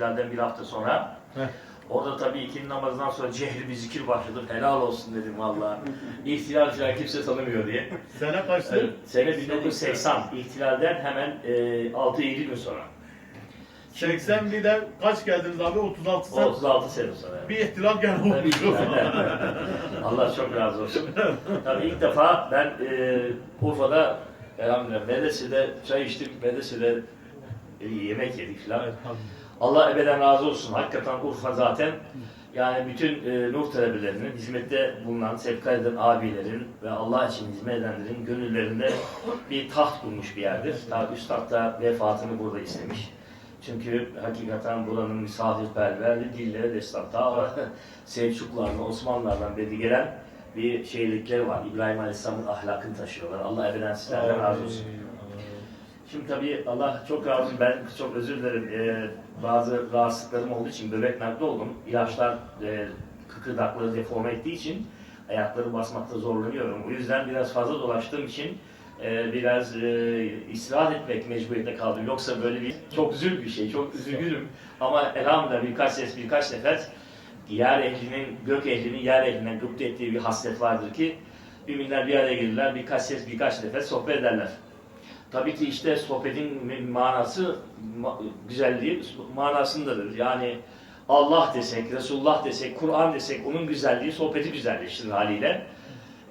ihtilalden bir hafta sonra. Heh. Orada tabii ikindi namazından sonra cehri bir zikir başladı. Helal olsun dedim valla. İhtilal falan kimse tanımıyor diye. Sene kaçtı? Evet, Sene 1980. İhtilalden hemen e, 6-7 gün sonra. 81'de kaç geldiniz abi? 36 sene. 36 sene sonra. Bir ihtilal Tabii olmuş. Allah çok razı olsun. Tabii ilk defa ben e, Urfa'da elhamdülillah medresede çay içtim, medresede e, yemek yedik falan. Allah ebeden razı olsun. Hakikaten Urfa zaten yani bütün e, Nur talebelerinin, hizmette bulunan, sevkar eden abilerin ve Allah için hizmet edenlerin gönüllerinde bir taht kurmuş bir yerdir. Ta Üstad da vefatını burada istemiş. Çünkü hakikaten buranın misafirperverliği dille destatta Selçuklulardan, Osmanlılardan beri gelen bir şeylikleri var. İbrahim Aleyhisselam'ın ahlakını taşıyorlar. Allah ebeden sizlerden razı olsun. Şimdi tabii Allah çok razı. Ben çok özür dilerim. Ee, bazı rahatsızlıklarım olduğu için böbrek nakli oldum. İlaçlar e, kıkırdakları deforme ettiği için ayakları basmakta zorlanıyorum. O yüzden biraz fazla dolaştığım için e, biraz e, istirahat etmek mecburiyetinde kaldım. Yoksa böyle bir çok üzül bir şey, çok üzgünüm. Ama elhamdülillah birkaç ses, birkaç nefes yer ehlinin, gök ehlinin yer ehlinden gıpta ettiği bir haslet vardır ki müminler bir araya gelirler, birkaç ses, birkaç nefes sohbet ederler. Tabii ki işte sohbetin manası, ma- güzelliği manasındadır. Yani Allah desek, Resulullah desek, Kur'an desek onun güzelliği sohbeti güzelleştirir haliyle.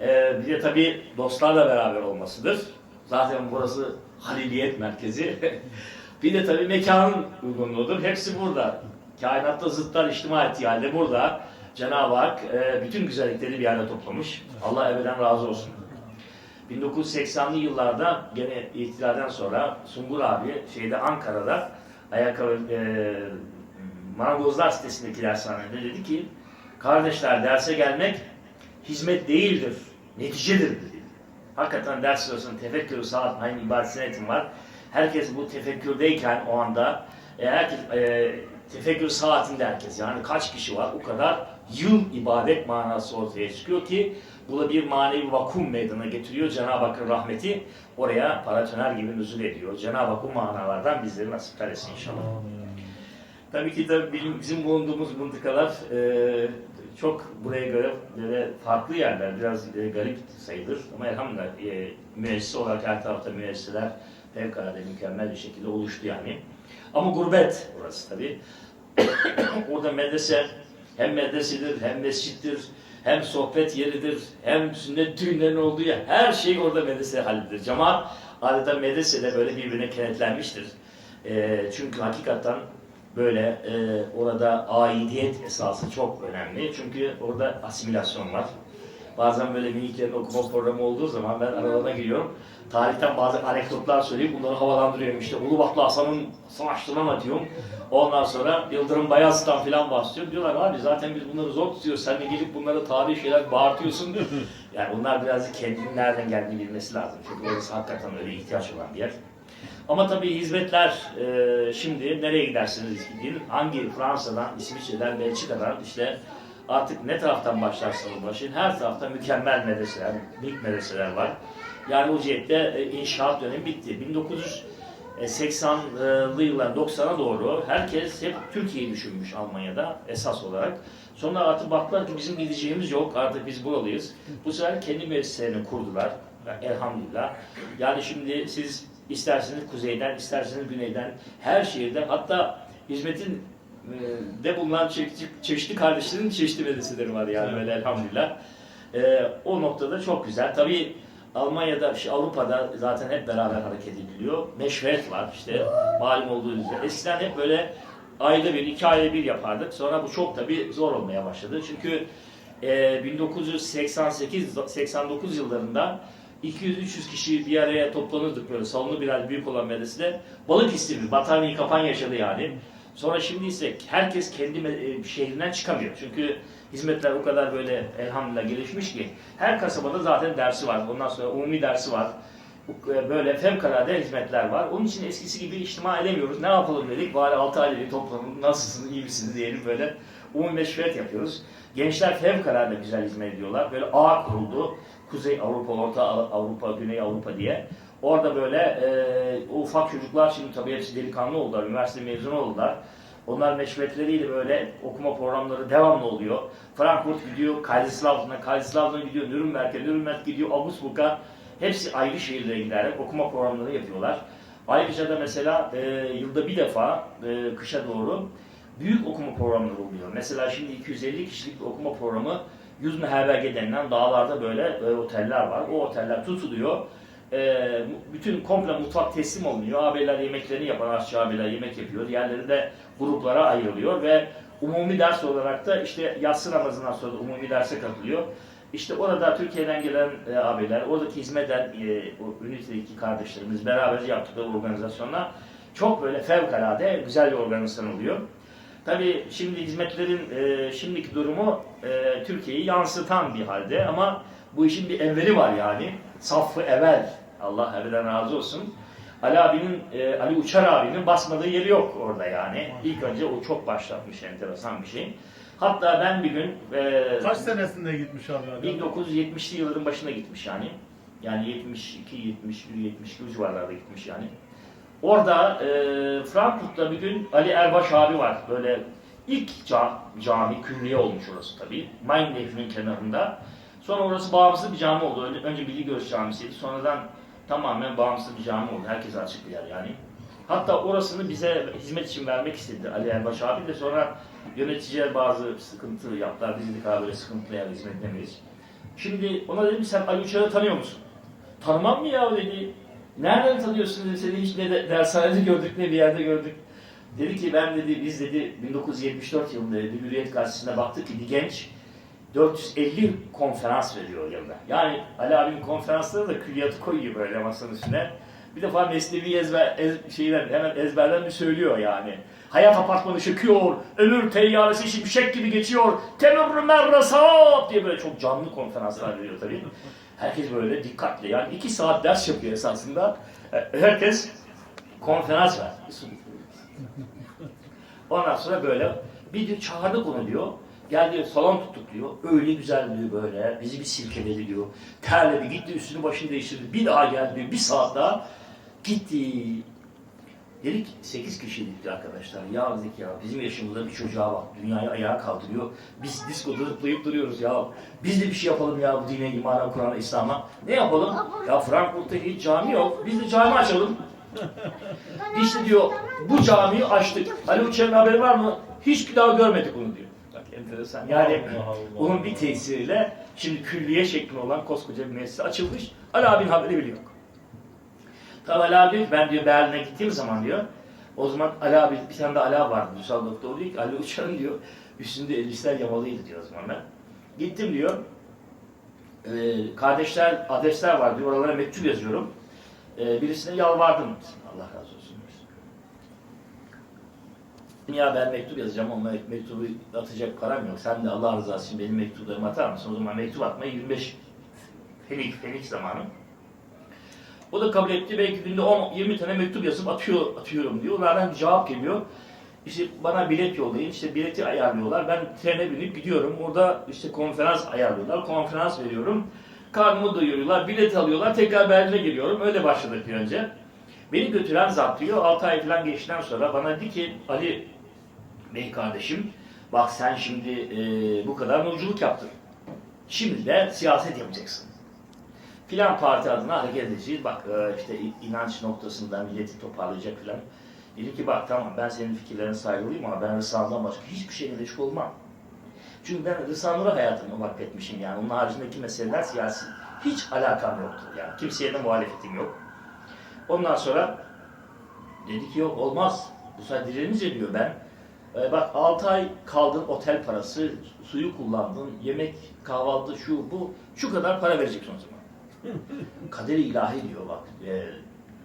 Ee, bir de tabii dostlarla beraber olmasıdır. Zaten burası Haliliyet merkezi. bir de tabii mekanın uygunluğudur. Hepsi burada. Kainatta zıtlar içtima ettiği halde burada Cenab-ı Hak e, bütün güzellikleri bir yerde toplamış. Allah ebeden razı olsun. 1980'li yıllarda gene ihtilalden sonra Sungur abi şeyde Ankara'da ayakkabı e, marangozlar sitesindeki dershanede dedi ki kardeşler derse gelmek hizmet değildir, neticedir dedi. Hakikaten ders sırasında tefekkür saat aynı ibadet senetim var. Herkes bu tefekkürdeyken o anda e, herkes e, tefekkür saatinde herkes yani kaç kişi var o kadar yıl ibadet manası ortaya çıkıyor ki bu da bir manevi vakum meydana getiriyor. Cenab-ı Hakk'ın rahmeti oraya paratoner gibi nüzul ediyor. Cenab-ı Hak bu manalardan bizleri nasip etsin inşallah. Tabii ki de bizim, bulunduğumuz mıntıkalar e, çok buraya göre böyle farklı yerler. Biraz e, garip sayılır ama elhamdülillah e, müessese olarak her tarafta müesseseler fevkalade mükemmel bir şekilde oluştu yani. Ama gurbet orası tabii. Orada medrese hem medresedir hem mescittir hem sohbet yeridir hem sünnet düğünlerin olduğu yer. Her şey orada medrese halidir. Cemaat adeta medresede böyle birbirine kenetlenmiştir. E, çünkü hakikaten böyle e, orada aidiyet esası çok önemli. Çünkü orada asimilasyon var. Bazen böyle miniklerin okuma programı olduğu zaman ben aralarına giriyorum. Tarihten bazı anekdotlar söyleyip bunları havalandırıyorum. İşte Ulubatlı Hasan'ın savaşlarını anlatıyorum. Ondan sonra Yıldırım Bayazıt'tan filan bahsediyorum. Diyorlar abi zaten biz bunları zor tutuyoruz. Sen de gelip bunları tarihi şeyler bağırtıyorsun. yani bunlar birazcık kendinin nereden geldiğini bilmesi lazım. Çünkü orası hakikaten öyle ihtiyaç olan bir yer. Ama tabii hizmetler e, şimdi nereye gidersiniz gidin? Hangi Fransa'dan, İsviçre'den, Belçika'dan işte artık ne taraftan başlarsanız başlayın her tarafta mükemmel medreseler, büyük medreseler var. Yani o cihette e, inşaat dönemi bitti. 1980'lı yıllar 90'a doğru herkes hep Türkiye'yi düşünmüş Almanya'da esas olarak. Sonra artık baktılar ki bizim gideceğimiz yok artık biz buralıyız. Bu sefer kendi müesseselerini kurdular. Elhamdülillah. Yani şimdi siz isterseniz kuzeyden, isterseniz güneyden, her şehirden hatta hizmetin e, de bulunan çeşitli, çeşitli kardeşlerin çeşitli medreseleri var yani böyle elhamdülillah. E, o noktada çok güzel. Tabii Almanya'da, işte Avrupa'da zaten hep beraber hareket ediliyor. Meşveret var işte malum olduğu üzere. Eskiden hep böyle ayda bir, iki ayda bir yapardık. Sonra bu çok tabii zor olmaya başladı. Çünkü e, 1988-89 yıllarında 200-300 kişi bir araya toplanırdık böyle salonu biraz büyük olan medresede. Balık istimi, battaniye kapan yaşadı yani. Sonra şimdi ise herkes kendi e, şehrinden çıkamıyor. Çünkü hizmetler o kadar böyle elhamdülillah gelişmiş ki her kasabada zaten dersi var. Ondan sonra umumi dersi var. Böyle fevkalade hizmetler var. Onun için eskisi gibi içtima edemiyoruz. Ne yapalım dedik. Bari 6 aileyi toplanalım. Nasılsınız, iyi misiniz diyelim böyle. Umumi meşruiyet yapıyoruz. Gençler fevkalade güzel hizmet ediyorlar. Böyle ağ kuruldu. Kuzey Avrupa, Orta Avrupa, Güney Avrupa diye. Orada böyle e, ufak çocuklar şimdi tabii hepsi delikanlı oldular, üniversite mezunu oldular. Onlar meşrepleriyle böyle okuma programları devamlı oluyor. Frankfurt gidiyor, Kaiserslautern'a, Kaiserslautern gidiyor, Nürnberg'e, Nürnberg gidiyor, Augsburg'a. Hepsi ayrı şehirlere giderek okuma programları yapıyorlar. Ayrıca da mesela e, yılda bir defa e, kışa doğru büyük okuma programları oluyor. Mesela şimdi 250 kişilik bir okuma programı Yüzme Herberge denilen dağlarda böyle e, oteller var. O oteller tutuluyor. E, bütün komple mutfak teslim olunuyor. Abiler yemeklerini yapan aşçı abiler yemek yapıyor. Diğerleri de gruplara ayrılıyor ve umumi ders olarak da işte yatsı namazından sonra umumi derse katılıyor. İşte orada Türkiye'den gelen e, abiler, oradaki hizmet eden e, o ünitedeki kardeşlerimiz beraber yaptıkları organizasyonlar çok böyle fevkalade güzel bir organizasyon oluyor. Tabii şimdi hizmetlerin e, şimdiki durumu e, Türkiye'yi yansıtan bir halde ama bu işin bir evveli var yani. Saffı evvel. Allah evvelden razı olsun. Ali abinin, e, Ali Uçar abinin basmadığı yeri yok orada yani. İlk önce o çok başlatmış enteresan bir şey. Hatta ben bir gün e, Kaç senesinde gitmiş abi? Ali abi? 1970'li yılların başına gitmiş yani. Yani 72, 71, 72 o civarlarda gitmiş yani. Orada e, Frankfurt'ta bir gün Ali Erbaş abi var. Böyle ilk ca- cami, külliye olmuş orası tabii. Main Nehri'nin kenarında. Sonra orası bağımsız bir cami oldu. Önce, önce Bilgi Göz Camisi'ydi. Sonradan tamamen bağımsız bir cami oldu. Herkese açık bir yer yani. Hatta orasını bize hizmet için vermek istedi Ali Erbaş abi de sonra yöneticiler bazı sıkıntı yaptılar. Biz dedik abi böyle sıkıntılı yer hizmet demeyiz. Şimdi ona dedim sen Ali Uçar'ı tanıyor musun? Tanımam mı ya dedi. Nereden tanıyorsun dedi. Seni hiç ne de, dershanede gördük ne bir yerde gördük. Dedi ki ben dedi biz dedi 1974 yılında dedi Hürriyet Gazetesi'ne baktık ki bir genç 450 konferans veriyor yılda. Yani Ali abinin konferansları da külliyatı koyuyor böyle masanın üstüne. Bir defa Mesnevi ezber, ez, şeyden, hemen ezberden bir söylüyor yani. Hayat apartmanı çöküyor, ömür teyyaresi şimşek gibi geçiyor, temür merre saat diye böyle çok canlı konferanslar veriyor tabii. Herkes böyle dikkatli yani iki saat ders yapıyor esasında. Herkes konferans ver. Ondan sonra böyle bir diyor çağırdık onu diyor. Gel diyor salon tuttuk diyor. Öyle güzel diyor böyle. Bizi bir silkeledi diyor. Terledi gitti üstünü başını değiştirdi. Bir daha geldi diyor. Bir saat daha gitti. Dedik 8 kişiydik arkadaşlar. Ya dedik ya bizim yaşımızda bir çocuğa bak. Dünyayı ayağa kaldırıyor. Biz diskoda zıplayıp duruyoruz ya. Biz de bir şey yapalım ya bu dine, imana, Kur'an'a, İslam'a. Ne yapalım? Ya Frankfurt'ta hiç cami yok. Biz de cami açalım. İşte diyor bu camiyi açtık. Ali Uçar'ın haberi var mı? Hiçbir daha görmedik bunu diyor. Enteresan. Yani Allah Allah. bunun bir tesiriyle şimdi külliye şeklinde olan koskoca bir müessese açılmış. Ali abinin haberi bile yok. Tabi Ali abi ben diyor Berlin'e gittiğim zaman diyor o zaman Ali abi bir tane de Ali abi vardı. Ünsal doktor diyor ki Ali Uçar'ın diyor üstünde elbisler yamalıydı diyor o zaman ben. Gittim diyor. Ee, kardeşler adresler var diyor. Oralara mektup yazıyorum. Ee, birisine yalvardım. Allah razı olsun. Ya ben mektup yazacağım ama mektubu atacak param yok. Sen de Allah rızası için benim mektuplarımı atar mısın? O zaman mektup atmaya 25 fenik, fenik zamanı. O da kabul etti. Belki günde 10, 20 tane mektup yazıp atıyor, atıyorum diyor. Onlardan cevap geliyor. İşte bana bilet yollayın. İşte bileti ayarlıyorlar. Ben trene binip gidiyorum. Orada işte konferans ayarlıyorlar. Konferans veriyorum. Karnımı doyuruyorlar. Bilet alıyorlar. Tekrar Berlin'e geliyorum. Öyle başladık bir önce. Beni götüren zat diyor. 6 ay falan geçtikten sonra bana dedi ki Ali Bey kardeşim bak sen şimdi e, bu kadar nurculuk yaptın. Şimdi de siyaset yapacaksın. Filan parti adına hareket edeceğiz. Bak e, işte inanç noktasında milleti toparlayacak filan. Dedi ki bak tamam ben senin fikirlerine saygılıyım ama ben Rısal'dan başka hiçbir şeyle meşgul olmam. Çünkü ben Rısal'lara hayatımı vakfetmişim yani. Onun haricindeki meseleler siyasi. Hiç alakam yoktur yani. Kimseye de muhalefetim yok. Ondan sonra dedi ki yok olmaz. Bu sefer direnince diyor ben. E, bak 6 ay kaldın otel parası, suyu kullandın, yemek, kahvaltı, şu bu. Şu kadar para vereceksin o zaman. Kaderi ilahi diyor bak. E,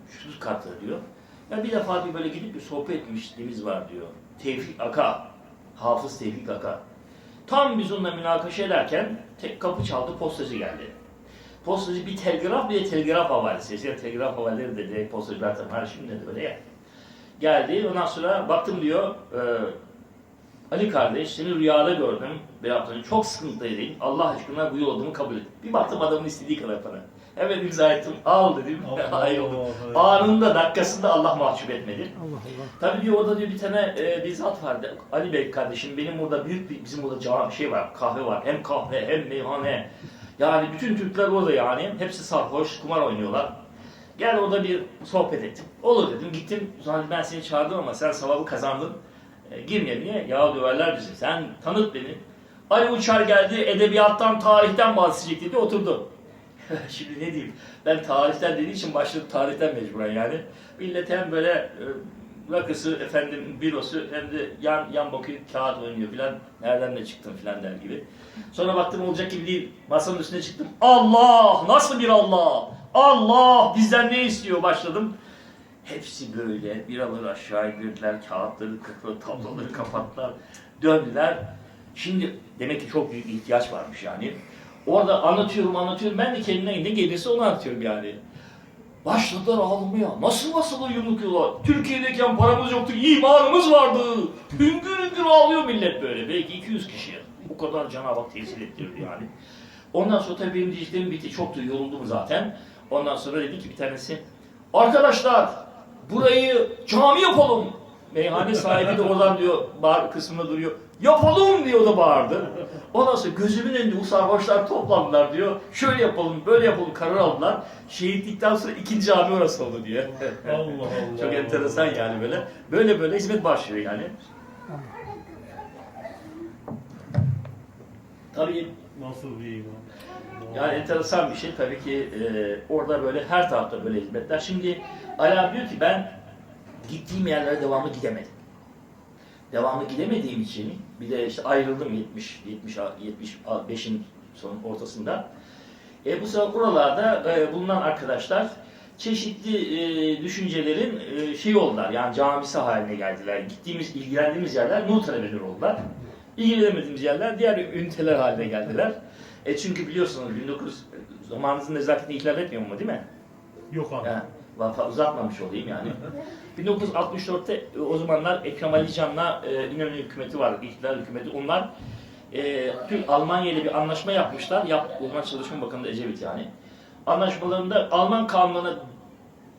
şu kartı diyor. Ya bir defa bir böyle gidip bir sohbet etmişliğimiz var diyor. Tevfik Aka. Hafız Tevfik Aka. Tam biz onunla münakaşa ederken tek kapı çaldı postacı geldi. Postacı bir telgraf bir de telgraf havalisi. Eskiden telgraf havaleleri de direkt postacılar tabii şimdi de böyle ya. Geldi ondan sonra baktım diyor e, Ali kardeş seni rüyada gördüm bir hafta önce çok sıkıntıdaydın. Allah aşkına bu yolunu kabul et. Bir baktım adamın istediği kadar para. Hemen imza ettim. Al dedim. Ayrıldım. Anında dakikasında Allah mahcup etmedi. Allah Allah. Tabii diyor orada diyor bir tane e, bir zat vardı. Ali Bey kardeşim benim burada büyük bir bizim burada cam şey var kahve var. Hem kahve hem meyhane. Yani bütün Türkler orada yani. Hepsi sarhoş kumar oynuyorlar. Gel orada bir sohbet ettim. Olur dedim gittim. Sonra ben seni çağırdım ama sen sevabı kazandın. E, girme niye? Ya döverler bizi. Sen tanıt beni. Ali Uçar geldi edebiyattan tarihten bahsedecek dedi oturdu. Şimdi ne diyeyim? Ben tarihten dediği için başladım tarihten mecburen yani. Millet hem böyle e, rakısı, efendim birosu hem de yan, yan bakıyor kağıt oynuyor filan. Nereden de çıktım filan der gibi. Sonra baktım olacak gibi değil. Masanın üstüne çıktım. Allah! Nasıl bir Allah? Allah! Bizden ne istiyor? Başladım. Hepsi böyle biraları aşağı indirdiler, kağıtları kırkları, tabloları kapattılar, döndüler. Şimdi demek ki çok büyük ihtiyaç varmış yani. Orada anlatıyorum anlatıyorum, ben de kendine ne gelirse onu anlatıyorum yani. Başladılar ağlamaya. Nasıl nasıl yumrukluyorlar? Türkiye'deyken paramız yoktu, imanımız vardı. Hüngür hüngür ağlıyor millet böyle. Belki 200 kişi. Bu kadar Cenab-ı Hak tesir ettirdi yani. Ondan sonra tabii benim diyeceklerim bitti. Çok da yoruldum zaten. Ondan sonra dedi ki bir tanesi, Arkadaşlar burayı cami yapalım. Meyhane sahibi de oradan diyor bar kısmında duruyor. Yapalım diyor da bağırdı. Ondan sonra gözümün önünde bu sarhoşlar toplandılar diyor. Şöyle yapalım, böyle yapalım karar aldılar. Şehitlikten sonra ikinci cami orası oldu diye. Allah Allah. Çok enteresan yani böyle. Böyle böyle hizmet başlıyor yani. Tabii Nasıl bir iman? Yani enteresan bir şey tabii ki e, orada böyle her tarafta böyle hizmetler. Şimdi Ali abi diyor ki ben gittiğim yerlere devamlı gidemedim. Devamlı gidemediğim için bir de işte ayrıldım 70 70 75'in son ortasında. E, bu sefer oralarda e, bulunan arkadaşlar çeşitli e, düşüncelerin e, şey oldular. Yani camisi haline geldiler. Gittiğimiz, ilgilendiğimiz yerler nur talebeleri oldular. İlgilenemediğimiz yerler diğer üniteler haline geldiler. E çünkü biliyorsunuz 19 zamanınızın nezaketini ihlal etmiyor mu değil mi? Yok abi. Ha, va- uzatmamış olayım yani. 1964'te e, o zamanlar Ekrem Ali Can'la e, İnönü hükümeti var, İhtilal hükümeti. Onlar e, Türk Almanya ile bir anlaşma yapmışlar. Yap, o zaman Çalışma Bakanı da Ecevit yani. Anlaşmalarında Alman kanununa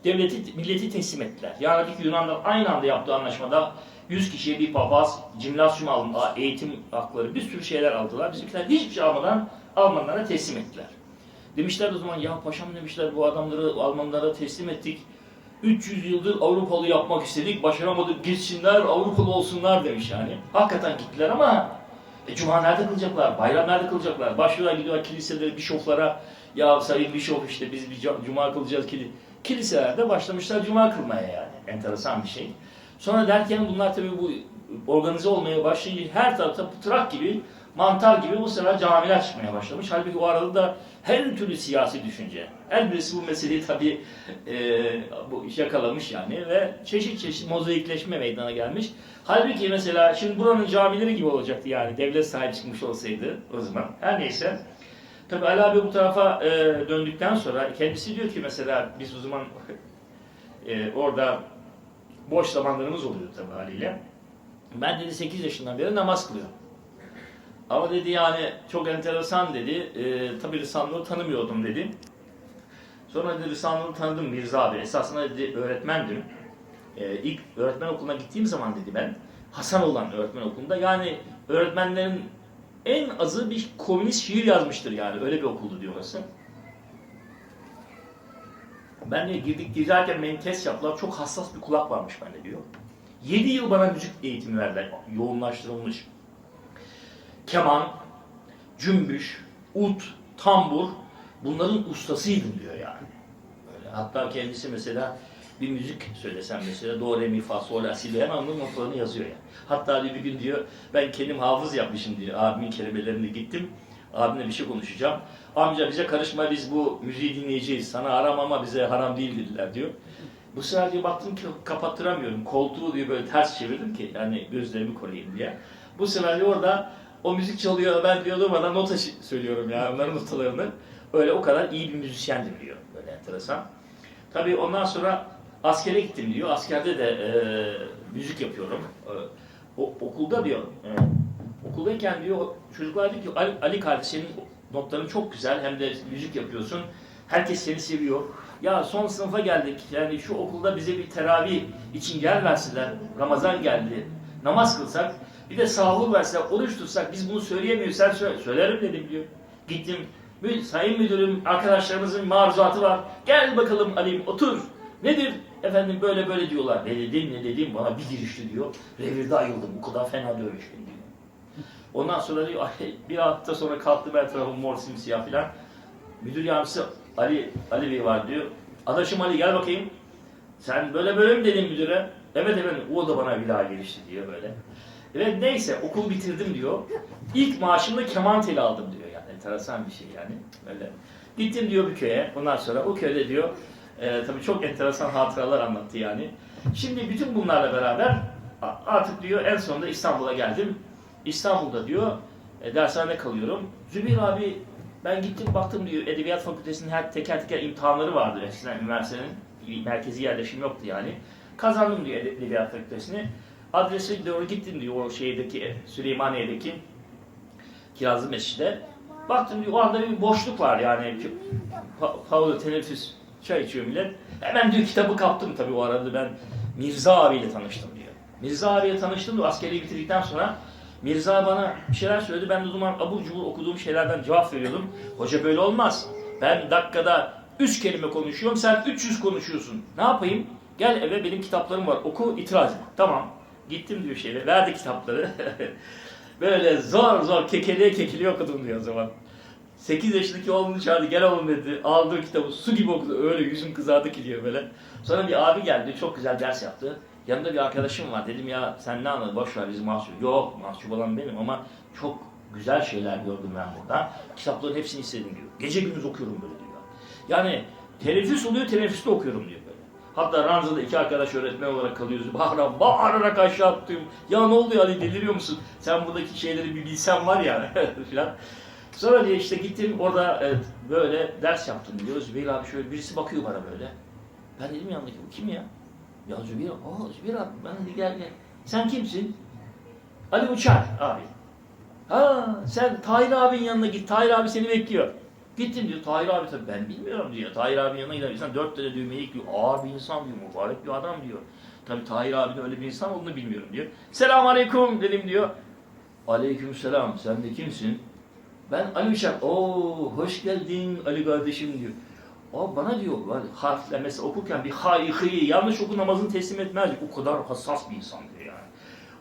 devleti, milleti teslim ettiler. Yani bir Yunanlar aynı anda yaptığı anlaşmada 100 kişiye bir papaz, cimnasyum alma, eğitim hakları, bir sürü şeyler aldılar. Bizimkiler hiçbir şey almadan Almanlara teslim ettiler. Demişler o zaman ya paşam demişler bu adamları Almanlara teslim ettik. 300 yıldır Avrupalı yapmak istedik, başaramadık, gitsinler, Avrupalı olsunlar demiş yani. Hakikaten gittiler ama e, Cuma nerede kılacaklar, bayram nerede kılacaklar? Başlıyorlar gidiyorlar kiliselere, bişoflara, ya sayın bişof işte biz bir Cuma kılacağız kili. Kiliselerde başlamışlar Cuma kılmaya yani. Enteresan bir şey. Sonra derken bunlar tabii bu organize olmaya başlayınca her tarafta pıtrak gibi, mantar gibi bu sefer camiler çıkmaya başlamış. Halbuki o arada da her türlü siyasi düşünce. Her birisi bu meseleyi tabii e, bu yakalamış yani ve çeşit çeşit mozaikleşme meydana gelmiş. Halbuki mesela şimdi buranın camileri gibi olacaktı yani devlet sahip çıkmış olsaydı o zaman. Her neyse. Tabii Ali abi bu tarafa e, döndükten sonra kendisi diyor ki mesela biz o zaman e, orada boş zamanlarımız oluyor tabii haliyle. Ben dedi 8 yaşından beri namaz kılıyorum. Ama dedi yani çok enteresan dedi. E, tabii Risale-i Nur tanımıyordum dedi. Sonra dedi Risale-i Nur'u tanıdım Mirza abi. Esasında dedi öğretmendim. E, ilk öğretmen okuluna gittiğim zaman dedi ben Hasan olan öğretmen okulunda yani öğretmenlerin en azı bir komünist şiir yazmıştır yani. Öyle bir okuldu diyor orası. Ben de girdik girerken beni test yaptılar. Çok hassas bir kulak varmış bende diyor. 7 yıl bana müzik eğitimi verdiler. Yoğunlaştırılmış. Keman, cümbüş, ut, tambur bunların ustasıydım diyor yani. Böyle. Hatta kendisi mesela bir müzik söylesem mesela do re mi fa sol la si do hemen onun notlarını yazıyor yani. Hatta bir gün diyor ben kendim hafız yapmışım diyor. Abimin kelimelerine gittim. Abimle bir şey konuşacağım. Amca bize karışma biz bu müziği dinleyeceğiz. Sana haram ama bize haram değil dediler diyor. Bu sefer diyor baktım ki kapattıramıyorum. Koltuğu diyor böyle ters çevirdim ki yani gözlerimi koruyayım diye. Bu sefer diyor orada o müzik çalıyor ben diyor durmadan nota söylüyorum ya onların notalarını. Öyle o kadar iyi bir müzisyendim diyor. Böyle enteresan. Tabii ondan sonra askere gittim diyor. Askerde de e, müzik yapıyorum. E, o, okulda diyor. e, okuldayken diyor çocuklar diyor ki Ali, Ali kardeşinin notların çok güzel hem de müzik yapıyorsun. Herkes seni seviyor. Ya son sınıfa geldik. Yani şu okulda bize bir teravih için yer verseler. Ramazan geldi. Namaz kılsak. Bir de sahur verseler, oruç tutsak. Biz bunu söyleyemiyoruz. Sen söyle. Söylerim dedim diyor. Gittim. Sayın müdürüm, arkadaşlarımızın maruzatı var. Gel bakalım alayım, otur. Nedir? Efendim böyle böyle diyorlar. Ne dedim ne dedim bana bir girişti diyor. Revirde ayıldım. Bu kadar fena dövmüştüm diyor. Ondan sonra diyor "Ay, bir hafta sonra kalktım her tarafım mor simsiyah filan. Müdür yardımcısı Ali, Ali Bey var diyor. Adaşım Ali gel bakayım. Sen böyle böyle mi dedin müdüre? Evet efendim o da bana bir daha gelişti diyor böyle. Evet neyse okul bitirdim diyor. İlk maaşımda keman teli aldım diyor yani. Enteresan bir şey yani. Öyle. Gittim diyor bir köye. Ondan sonra o köyde diyor e, tabii çok enteresan hatıralar anlattı yani. Şimdi bütün bunlarla beraber artık diyor en sonunda İstanbul'a geldim. İstanbul'da diyor e, dershanede kalıyorum. Zübeyir abi ben gittim baktım diyor Edebiyat Fakültesi'nin her teker teker imtihanları vardı eskiden üniversitenin merkezi yerleşim yoktu yani. Kazandım diyor Edebiyat Fakültesini. Adrese doğru gittim diyor o şeydeki Süleymaniye'deki Kirazlı Mescid'e. Baktım diyor orada bir boşluk var yani. Pa- Havlu teneffüs çay içiyor millet. Hemen diyor kitabı kaptım tabii o arada ben Mirza abiyle tanıştım diyor. Mirza abiyle tanıştım da askeri bitirdikten sonra Mirza bana bir şeyler söyledi. Ben de o zaman abur cubur okuduğum şeylerden cevap veriyordum. Hoca böyle olmaz. Ben dakikada 3 kelime konuşuyorum, sen 300 konuşuyorsun. Ne yapayım? Gel eve benim kitaplarım var. Oku, itiraz et. Tamam. Gittim diyor şeyle. Verdi kitapları. Böyle zor zor kekeliye kekeliye okudum diyor o zaman. 8 yaşındaki oğlunu çağırdı gel oğlum dedi. Aldı kitabı su gibi okudu. Öyle yüzüm kızardı ki diyor böyle. Sonra bir abi geldi çok güzel ders yaptı. Yanında bir arkadaşım var. Dedim ya sen ne anladın boş ver bizi mahcup. Yok mahcup olan benim ama çok güzel şeyler gördüm ben burada. Kitapların hepsini istedim diyor. Gece gündüz okuyorum böyle diyor. Yani teneffüs oluyor teneffüste okuyorum diyor. Hatta Ranza'da iki arkadaş öğretmen olarak kalıyoruz. Bağırarak, bağırarak aşağı attım. Ya ne oluyor Ali deliriyor musun? Sen buradaki şeyleri bir bilsen var ya filan. Sonra diye işte gittim orada e, böyle ders yaptım diyor. Zübeyir abi şöyle birisi bakıyor bana böyle. Ben dedim yanındaki bu kim ya? Ya Zübeyir, aa Zübeyir abi ben dedi gel gel. Sen kimsin? Ali Uçar abi. Ha sen Tahir abinin yanına git. Tahir abi seni bekliyor. Gittim diyor. Tahir abi tabii ben bilmiyorum diyor. Tahir abinin yanına gider. İnsan dört tane düğmeyi ekliyor. Ağır bir insan diyor. Mübarek bir adam diyor. Tabii Tahir abinin öyle bir insan olduğunu bilmiyorum diyor. Selamun aleyküm dedim diyor. Aleyküm selam. Sen de kimsin? Ben Ali Uçar. Oo hoş geldin Ali kardeşim diyor. O bana diyor harfler mesela okurken bir hay hıyı yanlış oku namazını teslim etmez. O kadar hassas bir insan diyor yani.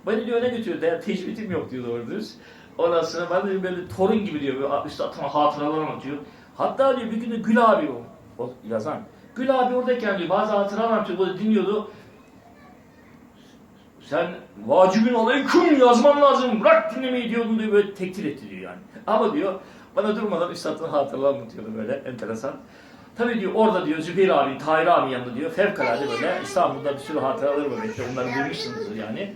Beni diyor öne götürdü. Yani tecrübetim yok diyor doğru dürüst. Ondan sonra ben de böyle torun gibi diyor. Böyle işte atma hatıralar anlatıyor. Hatta diyor bir gün de Gül abi o, o yazan. Gül abi oradayken diyor bazı hatıralar anlatıyor. Böyle dinliyordu. Sen vacibin aleyküm yazman lazım. Bırak dinlemeyi diyordun diyor böyle tektir etti diyor yani. Ama diyor bana durmadan üstadın hatıralar anlatıyordu böyle enteresan. Tabii diyor orada diyor Zübeyir abi, Tahir abi yanında diyor fevkalade böyle İstanbul'da bir sürü hatıraları var. İşte bunları duymuşsunuzdur yani.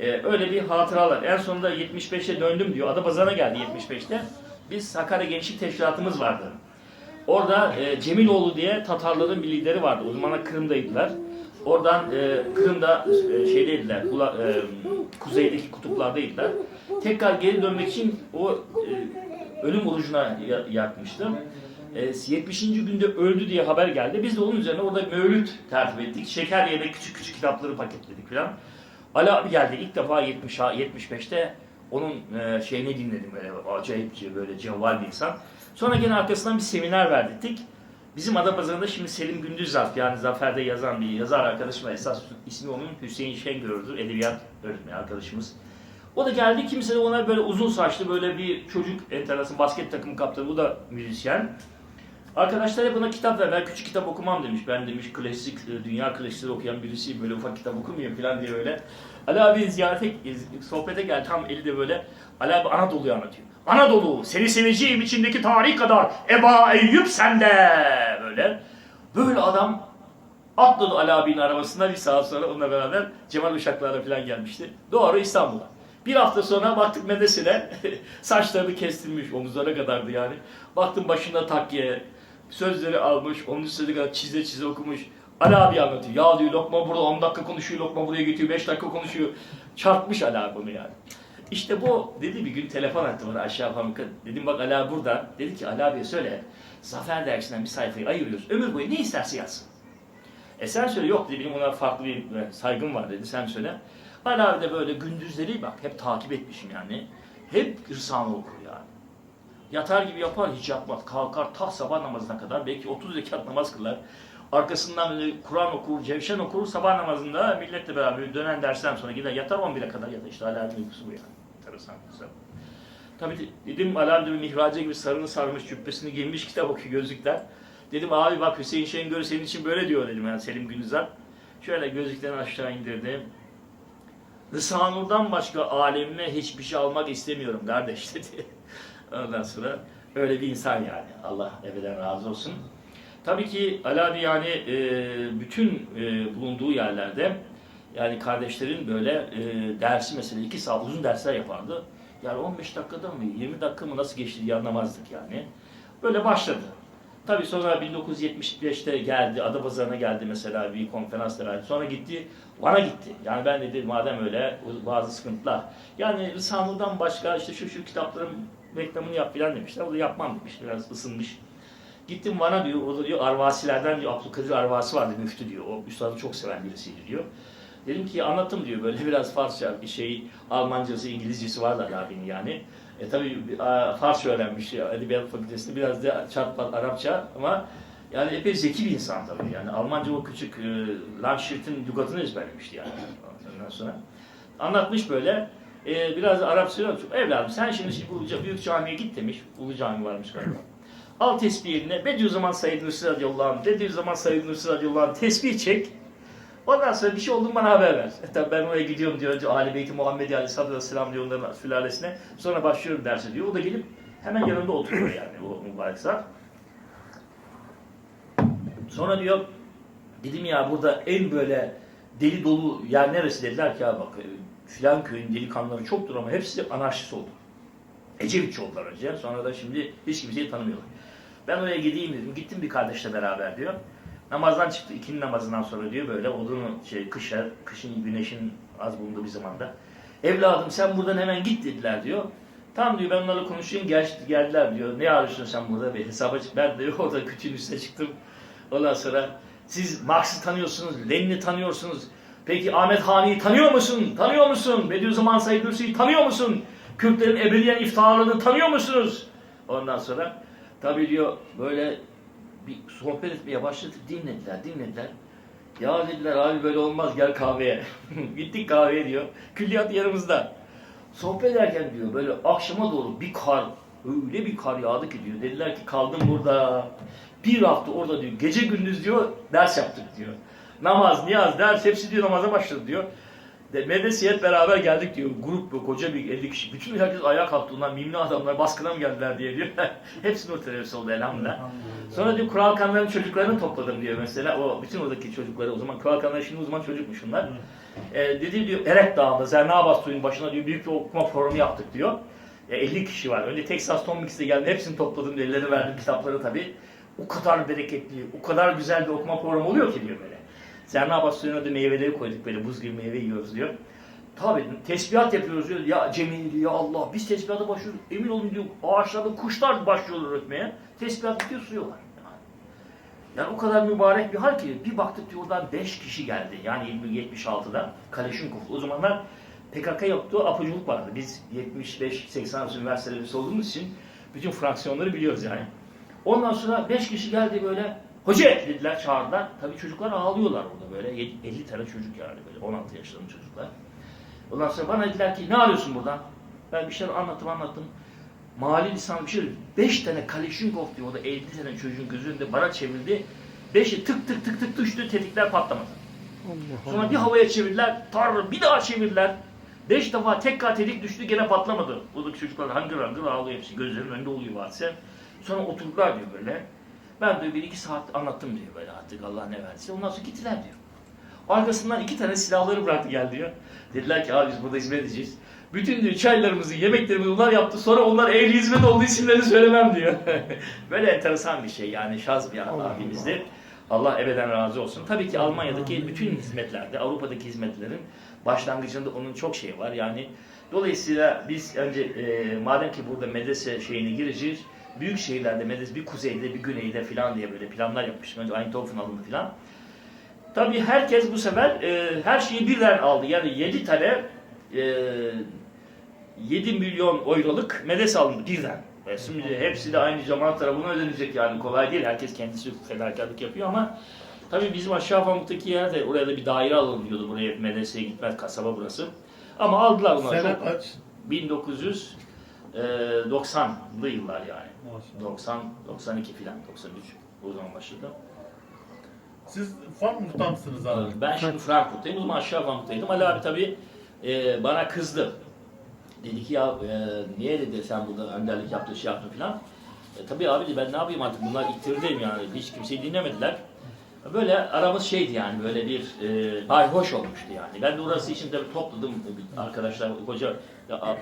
Ee, öyle bir hatıralar. En sonunda 75'e döndüm diyor. Adapazarı'na geldi 75'te. Biz Sakarya Gençlik Teşkilatımız vardı. Orada e, Cemiloğlu diye Tatarların bir lideri vardı. O zamanlar Kırım'daydılar. Oradan e, Kırım'da e, şeydeydiler, Ula- e, kuzeydeki kutuplardaydılar. Tekrar geri dönmek için o e, ölüm orucuna ya- yakmıştım. E, 70. günde öldü diye haber geldi. Biz de onun üzerine orada mevlüt tertip ettik. Şeker yerine küçük küçük kitapları paketledik falan. Ali abi geldi ilk defa 70 ha- 75'te onun e, şeyini dinledim böyle acayip böyle cevval bir insan. Sonra gene arkasından bir seminer verdik. Bizim Adapazarı'nda şimdi Selim Gündüzalp yani Zafer'de yazan bir yazar arkadaşım. Esas ismi onun Hüseyin Şengör'dür. Edebiyat öğretmeni arkadaşımız. O da geldi kimse de ona böyle uzun saçlı böyle bir çocuk enteresan basket takımı kaptanı. Bu da müzisyen. Arkadaşlar hep buna kitap ver. Ben küçük kitap okumam demiş. Ben demiş klasik, e, dünya klasikleri okuyan birisiyim. Böyle ufak kitap okumuyorum falan diye böyle. Ali abi ziyarete, sohbete geldi. Tam eli de böyle. Ali abi Anadolu'yu anlatıyor. Anadolu, seni seveceğim içindeki tarih kadar. Eba Eyyup sende. Böyle. Böyle adam atladı Ali abinin arabasına bir saat sonra onunla beraber Cemal Uşaklar'la falan gelmişti. Doğru İstanbul'a. Bir hafta sonra baktık Medesi'ne saçlarını kestirmiş omuzlara kadardı yani. Baktım başında takkiye, sözleri almış, onun üstüne kadar çize çize okumuş. Ali abi anlatıyor. Ya diyor Lokma burada 10 dakika konuşuyor, Lokma buraya getiriyor, 5 dakika konuşuyor. Çarpmış Ali abi bunu yani. İşte bu dedi bir gün telefon attı bana aşağı fabrika. Dedim bak Ali abi burada. Dedi ki Ali abiye söyle. Zafer Dergisi'nden bir sayfayı ayırıyoruz. Ömür boyu ne isterse yazsın. E sen söyle yok dedi benim ona farklı bir e, saygım var dedi sen söyle. Ali abi de böyle gündüzleri bak hep takip etmişim yani. Hep Risale okur yani. Yatar gibi yapar hiç yapmaz. Kalkar ta sabah namazına kadar belki 30 rekat namaz kılar. Arkasından Kur'an okur, cevşen okur. Sabah namazında milletle beraber dönen dersten sonra gider yatar 11'e kadar yatar. İşte Alaaddin uykusu bu yani. Enteresan güzel. Tabii de- dedim Alaaddin bir mihraca gibi sarını sarmış, cübbesini giymiş, kitap okuyor gözlükler. Dedim abi bak Hüseyin Şengör senin için böyle diyor dedim yani Selim Gülizar. Şöyle gözlüklerini aşağı indirdim. Rısanur'dan başka alemime hiçbir şey almak istemiyorum kardeş dedi. Ondan sonra öyle bir insan yani. Allah ebeden razı olsun. Tabii ki Ali abi yani e, bütün e, bulunduğu yerlerde yani kardeşlerin böyle e, dersi mesela iki saat uzun dersler yapardı. Yani 15 dakikada mı 20 dakika mı nasıl geçti anlamazdık yani. Böyle başladı. Tabii sonra 1975'te geldi, Adapazarı'na geldi mesela bir konferansla verdi. Sonra gitti, Van'a gitti. Yani ben dedi madem öyle bazı sıkıntılar. Yani Risale'den başka işte şu şu kitapların reklamını yap filan demişler. O da yapmam demiş, biraz ısınmış. Gittim Van'a diyor, o da diyor Arvasilerden diyor, Abdülkadir Arvasi vardı müftü diyor. O üstadı çok seven birisiydi diyor. Dedim ki anlatım diyor böyle biraz Farsça bir şey, Almancası, İngilizcesi vardı Ali abinin yani. E tabii a, Farsça öğrenmiş ya, Edebiyat Fakültesi'nde biraz da çarpık Arapça ama yani epey zeki bir insan tabii yani. Almanca o küçük e, Langschildt'in lügatını ezberlemişti yani ondan sonra. Anlatmış böyle. E, biraz da Arapça söylüyor. Evladım sen şimdi, şimdi bu büyük camiye git demiş. Ulu cami varmış galiba. Al tesbih eline. Bediüzzaman Said Nursi radıyallahu anh. Bediüzzaman Said Nursi radıyallahu anh. Tesbih çek. Ondan sonra bir şey oldu bana haber ver. E tabi ben oraya gidiyorum diyor. Önce Ali Beyti Muhammedi Aleyhisselatü Vesselam diyor onların sülalesine. Sonra başlıyorum derse diyor. O da gelip hemen yanında oturuyor yani o mübarek zat. Sonra diyor dedim ya burada en böyle deli dolu yer neresi dediler ki ya bak filan köyün delikanlıları çoktur ama hepsi anarşist oldu. Ecevitçi oldular önce. Sonra da şimdi hiç kimseyi tanımıyorlar. Ben oraya gideyim dedim. Gittim bir kardeşle beraber diyor. Namazdan çıktı. ikindi namazından sonra diyor böyle odunu şey kışa, kışın güneşin az bulunduğu bir zamanda. Evladım sen buradan hemen git dediler diyor. Tamam diyor ben onlarla konuşayım gel, geldiler diyor. Ne arıyorsun sen burada? Bir hesaba çık. Ben de orada kütüğün üstüne çıktım. Ondan sonra siz Marx'ı tanıyorsunuz, Lenin'i tanıyorsunuz. Peki Ahmet Hani'yi tanıyor musun? Tanıyor musun? Bediüzzaman Said Nursi'yi tanıyor musun? Kürtlerin ebediyen iftiharlarını tanıyor musunuz? Ondan sonra tabii diyor böyle bir sohbet etmeye başladık. Dinlediler, dinlediler. Ya dediler abi böyle olmaz gel kahveye. Gittik kahveye diyor. Külliyat yanımızda. Sohbet ederken diyor böyle akşama doğru bir kar, öyle bir kar yağdı ki diyor. Dediler ki kaldım burada. Bir hafta orada diyor. Gece gündüz diyor ders yaptık diyor. Namaz, niyaz, ders hepsi diyor namaza başladı diyor. Hep beraber geldik diyor. Grup bu koca bir 50 kişi. Bütün herkes ayağa kalktı. Onlar mimli adamlar baskına mı geldiler diye diyor. Hepsinin o terörist oldu elhamdülillah. Sonra diyor Kural Kanları'nın çocuklarını topladım diyor mesela. O bütün oradaki çocukları o zaman Kural Kanları şimdi o zaman çocukmuş bunlar. Ee, dedi diyor Erek Dağı'nda Zernabas suyun başına diyor büyük bir okuma programı yaptık diyor. E, 50 kişi var. Önce Texas Tom Mix'te geldi. Hepsini topladım. Ellerine verdim kitapları tabii. O kadar bereketli, o kadar güzel bir okuma programı oluyor ki diyor böyle. Zernabas suyuna da meyveleri koyduk böyle buz gibi meyve yiyoruz diyor. Tabii tesbihat yapıyoruz diyor. Ya Cemil ya Allah biz tesbihata başlıyoruz. Emin olun diyor ağaçlarda kuşlar başlıyorlar ötmeye. Tesbihat bitiyor suyu var. Yani o kadar mübarek bir hal ki bir baktık diyor oradan 5 kişi geldi. Yani 76'da Kaleşinkov. O zamanlar PKK yoktu, apoculuk vardı. Biz 75-80 arası üniversitelerimiz olduğumuz için bütün fraksiyonları biliyoruz yani. Ondan sonra 5 kişi geldi böyle Hoca dediler çağırdılar. Tabii çocuklar ağlıyorlar orada böyle. 50 tane çocuk yani böyle 16 yaşlarında çocuklar. Ondan sonra bana dediler ki ne arıyorsun buradan? Ben bir şeyler anlattım anlattım. Mali lisan bir şey Beş tane Kalişinkov diyor o da 50 tane çocuğun gözünde bana çevirdi. Beşi tık tık tık tık düştü tetikler patlamadı. Sonra bir havaya çevirdiler, tar bir daha çevirdiler. Beş defa tekrar tetik düştü gene patlamadı. Buradaki çocuklar hangır hangır ağlıyor hepsi gözlerinin önünde oluyor varsa. Sonra oturdular diyor böyle. Ben de bir iki saat anlattım diyor böyle artık Allah ne verdiyse. Ondan sonra gittiler diyor. Arkasından iki tane silahları bıraktı gel diyor. Dediler ki abi biz burada hizmet edeceğiz. Bütün diyor çaylarımızı, yemeklerimizi onlar yaptı. Sonra onlar ehli hizmet olduğu isimlerini söylemem diyor. Böyle enteresan bir şey yani şaz bir abimizdi. Allah ebeden razı olsun. Tabii ki Almanya'daki bütün hizmetlerde, Avrupa'daki hizmetlerin başlangıcında onun çok şeyi var. Yani Dolayısıyla biz önce e, madem ki burada medrese şeyine gireceğiz, büyük şehirlerde Menderes bir kuzeyde bir güneyde filan diye böyle planlar yapmış. Önce Eindhoven alındı filan. Tabi herkes bu sefer e, her şeyi birden aldı. Yani 7 tane e, 7 milyon eurolık medes alındı birden. E şimdi hepsi de aynı cemaat tarafından ödenecek yani kolay değil. Herkes kendisi fedakarlık yapıyor ama tabi bizim aşağı pamuk'taki yerde oraya da bir daire alın diyordu. Buraya medeseye gitmez kasaba burası. Ama aldılar onlar. Sene kaç? 1900 ee, e, 90'lı yıllar yani. 90, 92 filan, 93 o zaman başladı. Siz Frankfurt'ta mısınız abi? Ben şimdi Frankfurt'tayım, o zaman aşağı Frankfurt'taydım. Ali abi tabii e, bana kızdı. Dedi ki ya e, niye dedi sen burada önderlik yaptın, şey yaptın filan. E, tabii abi dedi, ben ne yapayım artık bunlar ittirdeyim yani. Hiç kimseyi dinlemediler. Böyle aramız şeydi yani böyle bir e, bayhoş olmuştu yani. Ben de orası için tabii topladım arkadaşlar, hoca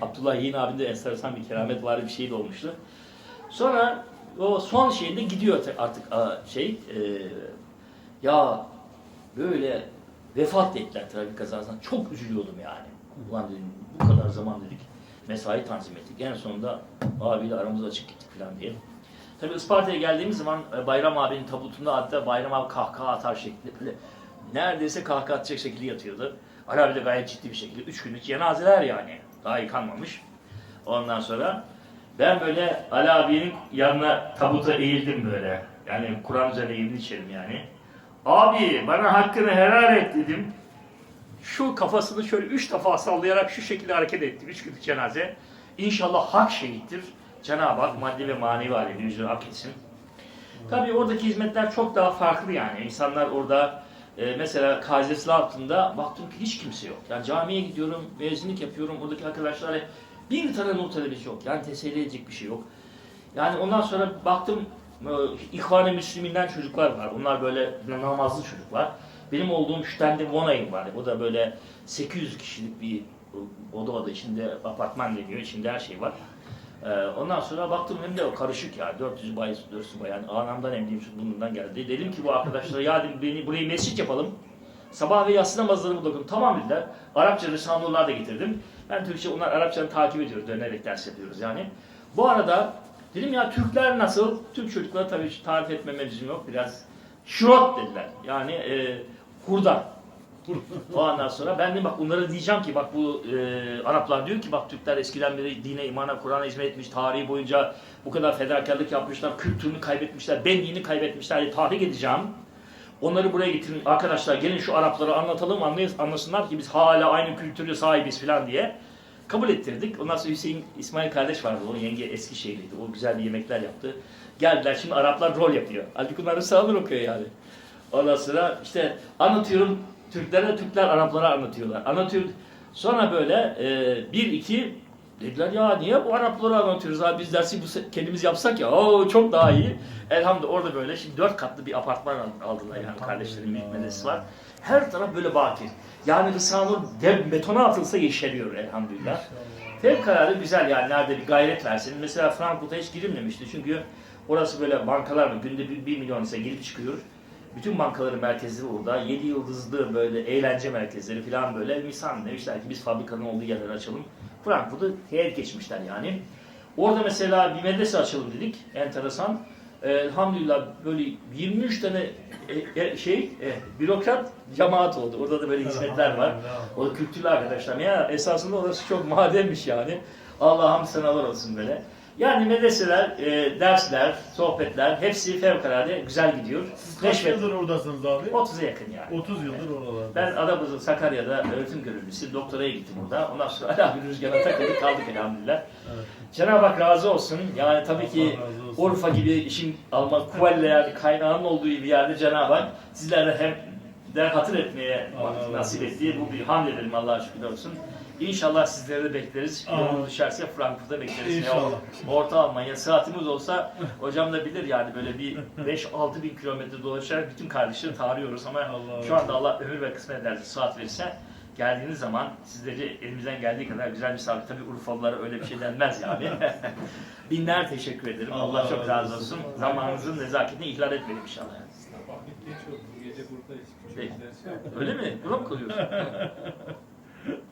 Abdullah Yiğin abinin de enteresan bir keramet var bir şey de olmuştu. Sonra o son şeyde gidiyor artık şey e, ya böyle vefat ettiler trafik kazasından. Çok üzülüyordum yani. Ulan dedim bu kadar zaman dedik mesai tanzim ettik. En sonunda abiyle aramız açık gittik falan diye. Tabii Isparta'ya geldiğimiz zaman e, Bayram abinin tabutunda hatta Bayram abi kahkaha atar şeklinde böyle neredeyse kahkaha atacak şekilde yatıyordu. Ali abi de gayet ciddi bir şekilde. Üç günlük cenazeler yani. Daha yıkanmamış. Ondan sonra ben böyle Ali abinin yanına tabuta eğildim böyle. Yani Kur'an üzerine eğildim içerim yani. Abi bana hakkını helal et dedim. Şu kafasını şöyle üç defa sallayarak şu şekilde hareket etti. Üç günlük cenaze. İnşallah hak şehittir. Cenab-ı Hak maddi ve manevi alemi yüzünü hak etsin. Tabii oradaki hizmetler çok daha farklı yani. İnsanlar orada e, mesela Kaiserslav altında baktım ki hiç kimse yok. Yani camiye gidiyorum, mezunluk yapıyorum. Oradaki arkadaşlarla bir tane nur talebesi yok. Yani teselli edecek bir şey yok. Yani ondan sonra baktım e, İhvan-ı Müslüminden çocuklar var. Onlar böyle namazlı çocuklar. Benim olduğum Stende Wohnheim var. O da böyle 800 kişilik bir oda oda içinde apartman deniyor. İçinde her şey var. Ee, ondan sonra baktım hem de o karışık ya. 400 bay, 400 bay yani anamdan emdiğim şu bundan geldi. Dedim ki bu arkadaşlara ya dedim beni burayı mescit yapalım. Sabah ve yatsı namazlarımı da okudum. Tamam dediler. Arapça Risale'ler da getirdim. Ben Türkçe, onlar Arapçadan takip ediyoruz. Dönerek ders yapıyoruz yani. Bu arada dedim ya Türkler nasıl? Türk çocukları tabii tarif etmeme yok. Biraz şurot dediler. Yani e, hurda. Ondan sonra ben de bak onlara diyeceğim ki bak bu e, Araplar diyor ki bak Türkler eskiden beri dine, imana, Kur'an'a hizmet etmiş, tarihi boyunca bu kadar fedakarlık yapmışlar, kültürünü kaybetmişler, benliğini kaybetmişler diye tahrik edeceğim. Onları buraya getirin arkadaşlar gelin şu Arapları anlatalım anlayız, anlasınlar ki biz hala aynı kültürü sahibiz falan diye. Kabul ettirdik. Ondan sonra Hüseyin İsmail kardeş vardı. O yenge Eskişehirliydi. O güzel bir yemekler yaptı. Geldiler şimdi Araplar rol yapıyor. Halbuki onlar Risale'ler okuyor yani. Ondan sonra işte anlatıyorum Türklere, Türkler Araplara anlatıyorlar. Anlatıyor. Sonra böyle e, bir iki dediler ya niye bu Araplara anlatıyoruz abi biz dersi bu kendimiz yapsak ya o çok daha iyi. Elhamdülillah orada böyle şimdi dört katlı bir apartman al- aldılar yani kardeşlerin büyük medresi var. Her taraf böyle bakir. Yani Nur dev betona atılsa yeşeriyor elhamdülillah. Fevkalade güzel yani nerede bir gayret versin. Mesela Frankfurt'a hiç girilmemişti çünkü orası böyle bankalar mı günde bir, bir milyon ise girip çıkıyor. Bütün bankaların merkezleri orada. 7 yıldızlı böyle eğlence merkezleri falan böyle. Misal demişler ki biz fabrikanın olduğu yerleri açalım. Frankfurt'u heyet geçmişler yani. Orada mesela bir medrese açalım dedik. Enteresan. Ee, elhamdülillah böyle 23 tane e, e, şey e, bürokrat cemaat oldu. Orada da böyle hizmetler var. O kültürlü arkadaşlar. Ya esasında orası çok madenmiş yani. Allah'ım senalar olsun böyle. Yani medreseler, e, dersler, sohbetler hepsi fevkalade güzel gidiyor. Kaç Neşvet. yıldır oradasınız abi? 30'a yakın yani. 30 yıldır oralarda. Ben Adapazarı Sakarya'da öğretim görevlisi, doktoraya gittim burada. Ondan sonra hala bir rüzgara takıldık kaldık elhamdülillah. Evet. Cenab-ı Hak razı olsun. Yani tabii ki. Urfa gibi işin alma kuvalle yani kaynağının olduğu bir yerde Cenab-ı Hak sizlerle hem der hatır etmeye Allah nasip ettiği bu bir hamd edelim Allah'a şükürler olsun. İnşallah sizleri de bekleriz. Yolunuz düşerse Frankfurt'ta bekleriz. İnşallah. Ne o- Orta Almanya saatimiz olsa hocam da bilir yani böyle bir 5-6 bin kilometre dolaşarak bütün kardeşleri tarıyoruz ama Allah şu anda Allah ömür ve kısmet ederse saat verirse geldiğiniz zaman sizleri elimizden geldiği kadar güzel bir misafir. Tabii Urfalılara öyle bir şey denmez yani. Binler teşekkür ederim. Allah, Allah çok razı olsun. olsun. Zamanınızın nezaketini ihlal etmedim inşallah. Sabah bitti çok. Bu gece buradayız. Yok. Öyle mi? Buna mı kalıyorsun?